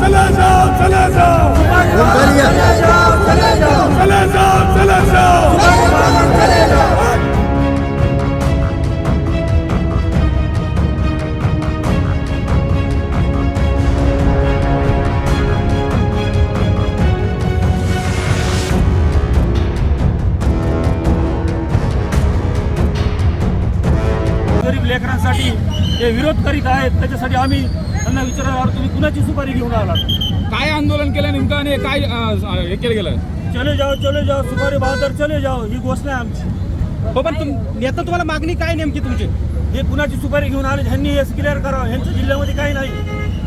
चला जाओ चला जाओ. चला जाओ चला जाओ चला जाओ लेकरांसाठी जे विरोध करीत आहेत. त्याच्यासाठी आम्ही त्यांना विचार कुणाची सुपारी घेऊन आलात काय आंदोलन केलं नेमकं आणि काय अं, हे केलं गेलं? चले जाओ चले जाओ सुपारी बहादर चले जाओ ही घोषणा आहे आमची. हो पण तुम नेता तुम्हाला मागणी काय नेमकी तुमची? हे कुणाची सुपारी घेऊन आले ह्यांनी हे क्लिअर करावं. ह्यांच्या जिल्ह्यामध्ये काही नाही.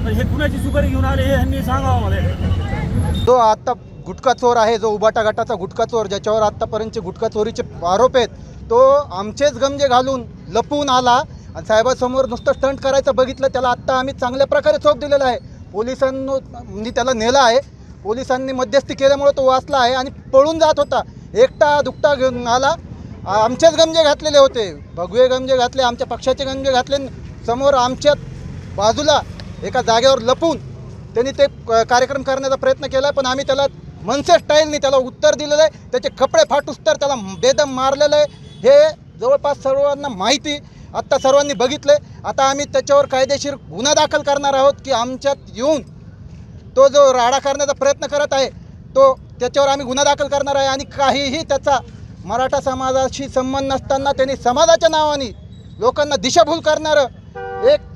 पण हे कुणाची सुपारी घेऊन आले हे ह्यांनी सांगावं मला जो आता गुटखा चोर आहे जो उबाटा गटाचा गुटखा चोर ज्याच्यावर आत्तापर्यंतचे गुटखा चोरीचे आरोप आहेत तो आमचेच गमजे घालून लपून आला. आणि साहेबासमोर नुसतं स्टंट करायचं बघितलं त्याला आत्ता आम्ही चांगल्या प्रकारे चोप दिलेला आहे. पोलिसांनी म्हणजे त्याला नेलं आहे. पोलिसांनी मध्यस्थी केल्यामुळे तो वाचला आहे आणि पळून जात होता. एकटा दुकटा घेऊन आला. आमचेच गमजे घातलेले होते. भगवे गमजे घातले आमच्या पक्षाचे गमजे घातले. समोर आमच्या बाजूला एका जागेवर लपून त्यांनी ते क- कार्यक्रम करण्याचा प्रयत्न केला पण आम्ही त्याला मनसे स्टाईलनी त्याला उत्तर दिलेलं आहे. त्याचे कपडे फाटूस तर त्याला बेदम मारलेलं आहे. हे जवळपास सर्वांना माहिती आत्ता सर्वांनी बघितलं आता आम्ही त्याच्यावर कायदेशीर गुन्हा दाखल करणार आहोत की आमच्यात येऊन तो जो राडा करण्याचा प्रयत्न करत आहे तो त्याच्यावर आम्ही गुन्हा दाखल करणार आहे आणि काहीही त्याचा मराठा समाजाशी संबंध नसताना त्यांनी समाजाच्या नावाने लोकांना दिशाभूल करणारं एक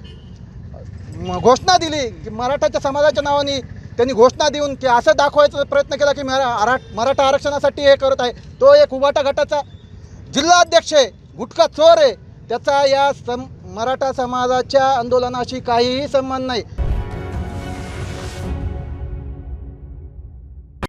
घोषणा दिली की मराठाच्या समाजाच्या नावाने त्यांनी घोषणा देऊन की असं दाखवायचा प्रयत्न केला की मरा मराठा आरक्षणासाठी हे करत आहे. तो एक उबाटा गटाचा जिल्हा अध्यक्ष आहे गुटखा चोर आहे. त्याचा या सम मराठा समाजाच्या आंदोलनाशी काहीही संबंध नाही.